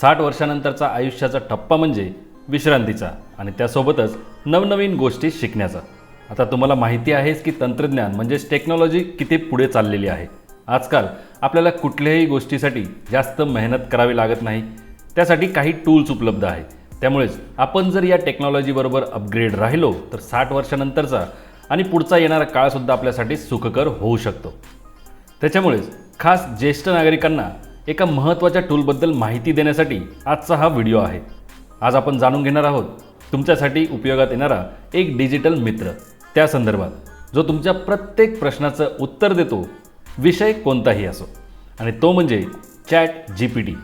साठ वर्षानंतरचा आयुष्याचा टप्पा म्हणजे विश्रांतीचा आणि त्यासोबतच नवनवीन गोष्टी शिकण्याचा. आता तुम्हाला माहिती आहेच की तंत्रज्ञान म्हणजेच टेक्नॉलॉजी किती पुढे चाललेली आहे. आजकाल आपल्याला कुठल्याही गोष्टीसाठी जास्त मेहनत करावी लागत नाही. त्यासाठी काही टूल्स उपलब्ध आहे त्यामुळेच आपण जर या टेक्नॉलॉजीबरोबर अपग्रेड राहिलो तर साठ वर्षानंतरचा आणि पुढचा येणारा काळसुद्धा आपल्यासाठी सुखकर होऊ शकतो. त्याच्यामुळेच खास ज्येष्ठ नागरिकांना एका महत्त्वाच्या टूलबद्दल माहिती देण्यासाठी आजचा हा व्हिडिओ आहे. आज आपण जाणून घेणार आहोत तुमच्यासाठी उपयोगात येणारा एक डिजिटल मित्र. त्या संदर्भात जो तुमच्या प्रत्येक प्रश्नाचं उत्तर देतो विषय कोणताही असो. आणि तो म्हणजे चॅट जी पी टी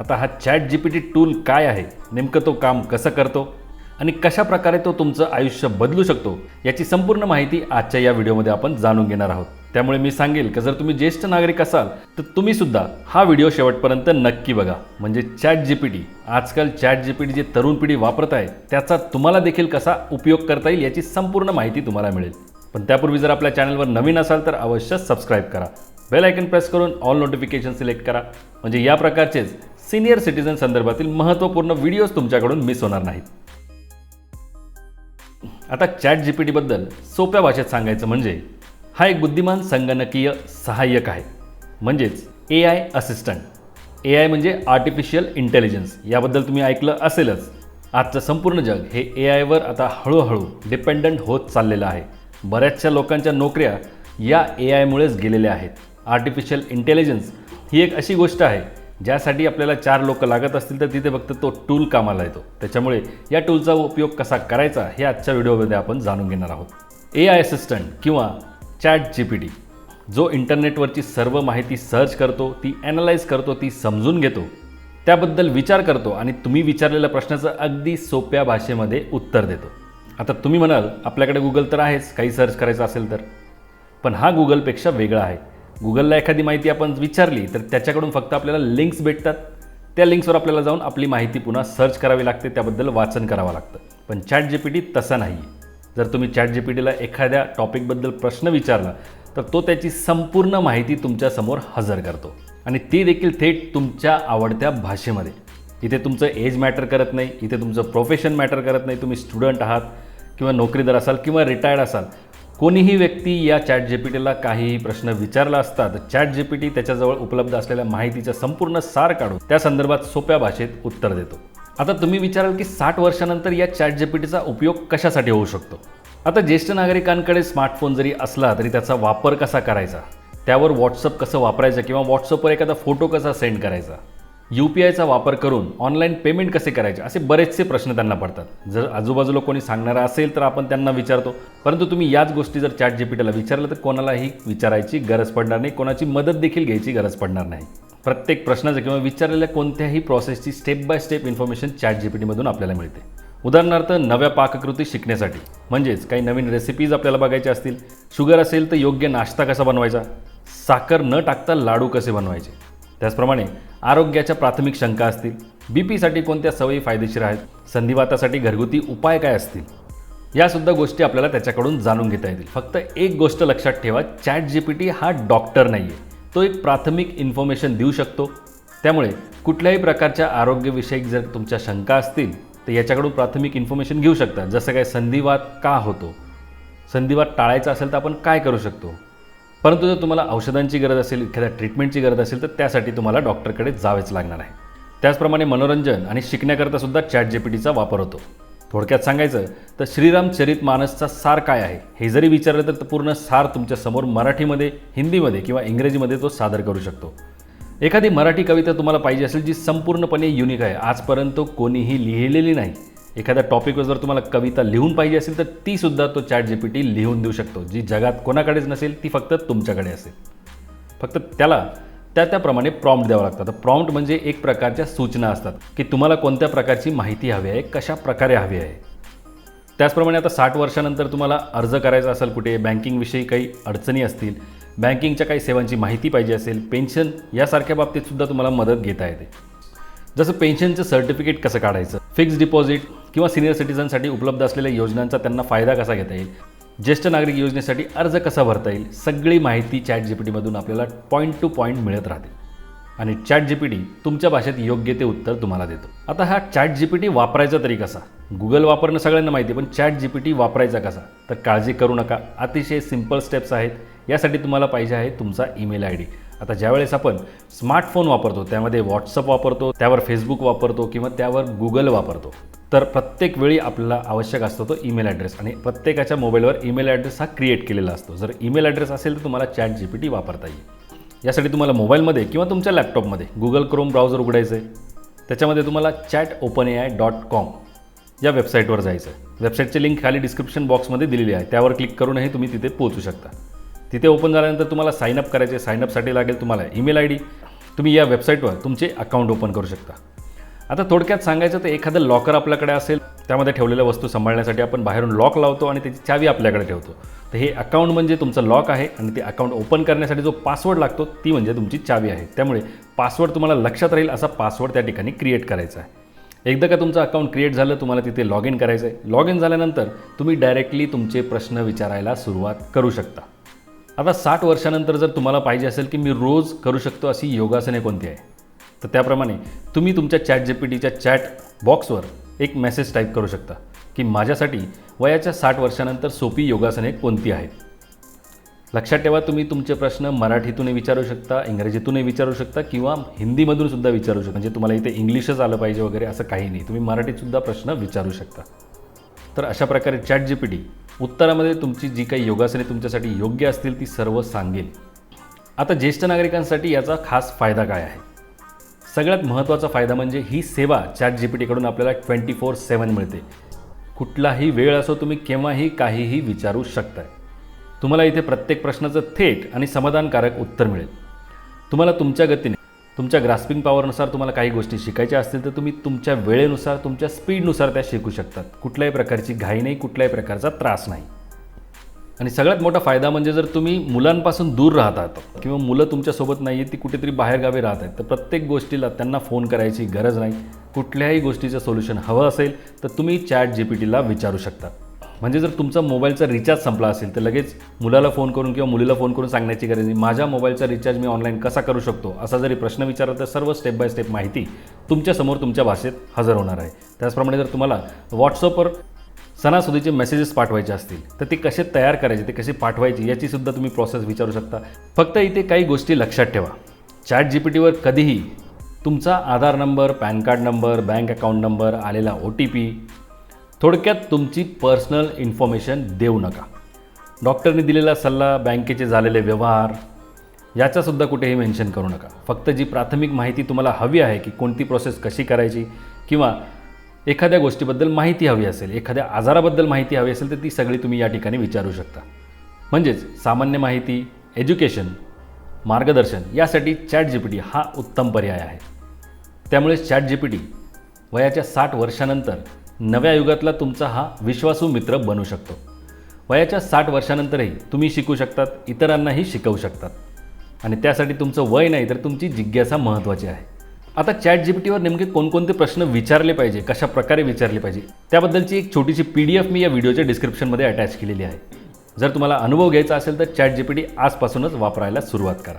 आता हा chat G P T tool काय आहे नेमकं तो काम कसं करतो आणि कशा प्रकारे तो तुमचं आयुष्य बदलू शकतो याची संपूर्ण माहिती आजच्या या व्हिडिओमध्ये आपण जाणून घेणार आहोत. त्यामुळे मी सांगेल की जर तुम्ही ज्येष्ठ नागरिक असाल तर तुम्ही सुद्धा हा व्हिडिओ शेवटपर्यंत नक्की बघा. म्हणजे चॅट जी पी टी. आजकाल चॅट जी पी टी जे तरुण पिढी वापरत आहे त्याचा तुम्हाला देखील कसा उपयोग करता येईल याची संपूर्ण माहिती तुम्हाला मिळेल. पण त्यापूर्वी जर आपल्या चॅनलवर नवीन असाल तर अवश्य सबस्क्राईब करा. बेल आयकन प्रेस करून ऑल नोटिफिकेशन सिलेक्ट करा. म्हणजे या प्रकारचेच सिनियर सिटीजन संदर्भातील महत्त्वपूर्ण व्हिडिओज तुमच्याकडून मिस होणार नाहीत. आता चॅट जी पी टीबद्दल सोप्या भाषेत सांगायचं म्हणजे हा एक बुद्धिमान संगणकीय सहाय्यक आहे. म्हणजेच A I assistant A I म्हणजे आर्टिफिशियल इंटेलिजन्स याबद्दल तुम्ही ऐकलं असेलच. आजचं संपूर्ण जग हे ए आयवर आता हळूहळू डिपेंडंट होत चाललेलं आहे. बऱ्याचशा लोकांच्या नोकऱ्या या ए आयमुळेच गेलेल्या आहेत. आर्टिफिशियल इंटेलिजन्स ही एक अशी गोष्ट आहे ज्यासाठी आपल्याला चार लोक लागत असतील तर तिथे फक्त तो टूल कामाला येतो. त्याच्यामुळे या टूलचा उपयोग कसा करायचा हे आजच्या व्हिडिओमध्ये आपण जाणून घेणार आहोत. ए आय असिस्टंट किंवा चॅट जी पी टी जो इंटरनेटवरची सर्व माहिती सर्च करतो ती ॲनलाईज करतो ती समजून घेतो त्याबद्दल विचार करतो आणि तुम्ही विचारलेल्या प्रश्नाचं अगदी सोप्या भाषेमध्ये उत्तर देतो. आता तुम्ही म्हणाल आपल्याकडे गुगल तर आहेच काही सर्च करायचं असेल तर. पण हा गुगलपेक्षा वेगळा आहे. गुगलला एखादी माहिती आपण विचारली तर त्याच्याकडून फक्त आपल्याला लिंक्स भेटतात. त्या लिंक्सवर आपल्याला जाऊन आपली माहिती पुन्हा सर्च करावी लागते त्याबद्दल वाचन करावं लागतं. पण चॅट जी पी टी तसा नाही जर तुम्ही चॅट जी पी टीला एखाद्या टॉपिकबद्दल प्रश्न विचारला तर तो त्याची संपूर्ण माहिती तुमच्यासमोर हजर करतो. आणि ती देखील थेट तुमच्या आवडत्या भाषेमध्ये. इथे तुमचं एज मॅटर करत नाही इथे तुमचं प्रोफेशन मॅटर करत नाही तुम्ही स्टुडंट आहात किंवा नोकरीदार असाल किंवा रिटायर्ड असाल. कोणीही व्यक्ती या चॅट जी पी टीला काहीही प्रश्न विचारला असता तर चॅट जी पी टी त्याच्याजवळ उपलब्ध असलेल्या माहितीचा संपूर्ण सार काढून त्या संदर्भात सोप्या भाषेत उत्तर देतो. आता तुम्ही विचाराल की साठ वर्षानंतर या चॅट जी पी टीचा उपयोग कशासाठी होऊ शकतो? आता ज्येष्ठ नागरिकांकडे स्मार्टफोन जरी असला तरी त्याचा वापर कसा करायचा? त्यावर व्हॉट्सअप कसं वापरायचं किंवा व्हॉट्सअपवर एखादा फोटो कसा सेंड करायचा? यू पी आयचा वापर करून ऑनलाईन पेमेंट कसे करायचे? असे बरेचसे प्रश्न त्यांना पडतात. जर आजूबाजूला कोणी सांगणारा असेल तर आपण त्यांना विचारतो. परंतु तुम्ही याच गोष्टी जर चॅट जी पी टीला विचारलं तर कोणालाही विचारायची गरज पडणार नाही. कोणाची मदत देखील घ्यायची गरज पडणार नाही. प्रत्येक प्रश्नाचं किंवा विचारलेल्या कोणत्याही प्रोसेसची step by step information chat G P टीमधून आपल्याला मिळते. उदाहरणार्थ नव्या पाककृती शिकण्यासाठी. म्हणजेच काही नवीन रेसिपीज आपल्याला बघायच्या असतील. शुगर असेल तर योग्य नाश्ता कसा बनवायचा? साखर न टाकता लाडू कसे बनवायचे? त्याचप्रमाणे आरोग्याच्या प्राथमिक शंका असतील बी पीसाठी कोणत्या सवयी फायदेशीर आहेत संधिवातासाठी घरगुती उपाय काय असतील यासुद्धा गोष्टी आपल्याला त्याच्याकडून जाणून घेता येतील. फक्त एक गोष्ट लक्षात ठेवा चॅट जी पी टी हा डॉक्टर नाही आहे तो एक प्राथमिक इन्फॉर्मेशन देऊ शकतो. त्यामुळे कुठल्याही प्रकारच्या आरोग्यविषयक जर तुमच्या शंका असतील तर याच्याकडून प्राथमिक इन्फॉर्मेशन घेऊ शकता. जसं काय संधिवात का होतो? संधिवात टाळायचा असेल तर आपण काय करू शकतो? परंतु जर तुम्हाला औषधांची गरज असेल एखाद्या ट्रीटमेंटची गरज असेल तर त्यासाठी तुम्हाला डॉक्टरकडे जावेच लागणार आहे. त्याचप्रमाणे मनोरंजन आणि शिकण्याकरता सुद्धा चॅट जी पी टीचा वापर होतो. थोडक्यात सांगायचं तर श्रीराम चरित मानसचा सार काय आहे? हे जरी विचारलं तर पूर्ण सार तुमच्यासमोर मराठीमध्ये हिंदीमध्ये किंवा इंग्रजीमध्ये तो सादर करू शकतो. एखादी मराठी कविता तुम्हाला पाहिजे असेल जी संपूर्णपणे युनिक आहे. आजपर्यंत कोणीही लिहिलेली नाही. एखाद्या टॉपिकवर जर तुम्हाला कविता लिहून पाहिजे असेल तर ती सुद्धा तो चॅट जी पी टी लिहून देऊ शकतो. जी जगात कोणाकडेच नसेल ती फक्त तुमच्याकडे असेल. फक्त त्याला त्या त्याप्रमाणे प्रॉम्प्ट द्यावं लागतं. तर प्रॉम्प्ट म्हणजे एक प्रकारच्या सूचना असतात की तुम्हाला कोणत्या प्रकारची माहिती हवी आहे कशा प्रकारे हवी आहे. त्याचप्रमाणे आता साठ वर्षानंतर तुम्हाला अर्ज करायचा असेल कुठे बँकिंगविषयी काही अडचणी असतील बँकिंगच्या काही सेवांची माहिती पाहिजे असेल पेन्शन यासारख्या बाबतीतसुद्धा तुम्हाला मदत घेता येते. जसं पेन्शनचं सर्टिफिकेट कसं काढायचं? फिक्स्ड डिपॉझिट किंवा सिनियर सिटीजनसाठी उपलब्ध असलेल्या योजनांचा त्यांना फायदा कसा घेता येईल? ज्येष्ठ नागरिक योजनेसाठी अर्ज कसा भरता येईल? सगळी माहिती चॅट जी पी टीमधून आपल्याला पॉईंट टू पॉईंट मिळत राहते. आणि चॅट जी पी टी तुमच्या भाषेत योग्य ते उत्तर तुम्हाला देतो. आता हा चॅट जी पी टी वापरायचा तरी कसा? गुगल वापरणं सगळ्यांना माहिती आहे पण चॅट जी पी टी वापरायचा कसा? तर काळजी करू नका. अतिशय सिंपल स्टेप्स आहेत. यासाठी तुम्हाला पाहिजे आहे तुमचा ईमेल आय डी. आता ज्यावेळेस आपण स्मार्टफोन वापरतो त्यामध्ये व्हॉट्सअप वापरतो त्यावर फेसबुक वापरतो किंवा त्यावर गुगल वापरतो तर प्रत्येक वेळी आपल्याला आवश्यक असतो तो ईमेल ॲड्रेस आणि प्रत्येकाच्या मोबाईलवर ईमेल ॲड्रेस हा क्रिएट केलेला असतो. जर ईमेल ॲड्रेस असेल तर तुम्हाला चॅट जी पी टी वापरता येईल. यासाठी तुम्हाला मोबाईलमध्ये किंवा तुमच्या लॅपटॉपमध्ये गुगल क्रोम ब्राउझर उघडायचं आहे त्याच्यामध्ये तुम्हाला chat open A I dot com या वेबसाईटवर जायचं आहे वेबसाईटची लिंक खाली डिस्क्रिप्शन बॉक्समध्ये दिलेली आहे. त्यावर क्लिक करूनही तुम्ही तिथे पोहोचू शकता. तिथे ओपन झाल्यानंतर तुम्हाला साईनअप करायचे साईनअपसाठी लागेल तुम्हाला ईमेल आय डी तुम्ही या वेबसाईटवर तुमचे अकाउंट ओपन करू शकता. आता थोडक्यात सांगायचं तर एखादं लॉकर आपल्याकडे असेल त्यामध्ये ठेवलेल्या वस्तू सांभाळण्यासाठी आपण बाहेरून लॉक लावतो आणि त्याची चावी आपल्याकडे ठेवतो. तर हे अकाउंट म्हणजे तुमचं लॉक आहे आणि ते अकाउंट ओपन करण्यासाठी जो पासवर्ड लागतो ती म्हणजे तुमची चावी आहे. त्यामुळे पासवर्ड तुम्हाला लक्षात राहील असा पासवर्ड त्या ठिकाणी क्रिएट करायचा आहे. एकदा का तुमचं अकाउंट क्रिएट झालं तुम्हाला तिथे लॉग इन करायचं आहे. लॉग इन झाल्यानंतर तुम्ही डायरेक्टली तुमचे प्रश्न विचारायला सुरुवात करू शकता. आता साठ वर्षानंतर जर तुम्हाला पाहिजे असेल की मी रोज करू शकतो अशी योगासने कोणती आहे? तर त्याप्रमाणे तुम्ही तुमच्या चॅट जी पी टीच्या चॅट बॉक्सवर एक मेसेज टाईप करू शकता की माझ्यासाठी वयाच्या साठ वर्षानंतर सोपी योगासने कोणती आहेत? लक्षात ठेवा तुम्ही तुमचे प्रश्न मराठीतूनही विचारू शकता इंग्रजीतूनही विचारू शकता किंवा हिंदीमधून सुद्धा विचारू शकता. म्हणजे तुम्हाला इथे इंग्लिशच आलं पाहिजे वगैरे असं काही नाही. तुम्ही मराठीतसुद्धा प्रश्न विचारू शकता. तर अशा प्रकारे चॅट जी पी टी उत्तरामध्ये तुमची जी काही योगासने तुमच्यासाठी योग्य असतील ती सर्व सांगेल आता ज्येष्ठ नागरिकांसाठी याचा खास फायदा काय आहे? सगळ्यात महत्त्वाचा फायदा म्हणजे ही सेवा चॅट जी पी टीकडून आपल्याला ट्वेंटी फोर सेवन मिळते. कुठलाही वेळ असो तुम्ही केव्हाही काहीही विचारू शकताय. तुम्हाला इथे प्रत्येक प्रश्नाचं थेट आणि समाधानकारक उत्तर मिळेल. तुम्हाला तुमच्या गतीने तुमच्या ग्रास्पिंग पॉवरनुसार तुम्हाला काही गोष्टी शिकायच्या असतील तर तुम्ही तुमच्या वेळेनुसार तुमच्या स्पीडनुसार त्या शिकू शकतात. कुठल्याही प्रकारची घाई नाही कुठल्याही प्रकारचा त्रास नाही. आणि सगळ्यात मोठा फायदा म्हणजे जर तुम्ही मुलांपासून दूर राहत आहात किंवा मुलं तुमच्यासोबत नाही आहेत ती कुठेतरी बाहेरगावी राहत आहेत तर प्रत्येक गोष्टीला त्यांना फोन करायची गरज नाही. कुठल्याही गोष्टीचं सोल्युशन हवं असेल तर तुम्ही चॅट जी पी टीला विचारू शकता. म्हणजे जर तुमचा मोबाईलचा रिचार्ज संपला असेल तर लगेच मुलाला फोन करून किंवा मुलीला फोन करून सांगण्याची गरज नाही. माझ्या मोबाईलचा रिचार्ज मी ऑनलाईन कसा करू शकतो? असा जरी प्रश्न विचारला तर सर्व स्टेप बाय स्टेप माहिती तुमच्यासमोर तुमच्या भाषेत हजर होणार आहे. त्याचप्रमाणे जर तुम्हाला व्हॉट्सअपवर सणासुदीचे मेसेजेस पाठवायचे असतील तर ते कसे तयार करायचे ते कसे पाठवायचे याचीसुद्धा तुम्ही प्रोसेस विचारू शकता. फक्त इथे काही गोष्टी लक्षात ठेवा. चॅट जी पी टीवर कधीही तुमचा Aadhaar number PAN card number bank account number आलेला ओ टी पी थोडक्यात तुमची पर्सनल इन्फॉर्मेशन देऊ नका. डॉक्टरने दिलेला सल्ला बँकेचे झालेले व्यवहार याचासुद्धा कुठेही मेन्शन करू नका. फक्त जी प्राथमिक माहिती तुम्हाला हवी आहे की कोणती प्रोसेस कशी करायची किंवा एखाद्या गोष्टीबद्दल माहिती हवी असेल एखाद्या आजाराबद्दल माहिती हवी असेल तर ती सगळी तुम्ही या ठिकाणी विचारू शकता. म्हणजेच सामान्य माहिती एज्युकेशन मार्गदर्शन यासाठी चॅट जी पी टी हा उत्तम पर्याय आहे. त्यामुळे चॅट जी पी टी वयाच्या साठ वर्षानंतर नव्या युगातला तुमचा हा विश्वासू मित्र बनू शकतो. वयाच्या साठ वर्षानंतरही तुम्ही शिकू शकतात इतरांनाही शिकवू शकतात. आणि त्यासाठी तुमचं वय नाही तर तुमची जिज्ञासा महत्त्वाची आहे. आता चॅट जी पी टीवर नेमके कोणकोणते प्रश्न विचारले पाहिजे कशा प्रकारे विचारले पाहिजे त्याबद्दलची एक छोटीशी पी डी एफ मी या व्हिडिओच्या डिस्क्रिप्शनमध्ये अटॅच केलेली आहे. जर तुम्हाला अनुभव घ्यायचा असेल तर चॅट जी पी टी आजपासूनच वापरायला सुरुवात करा.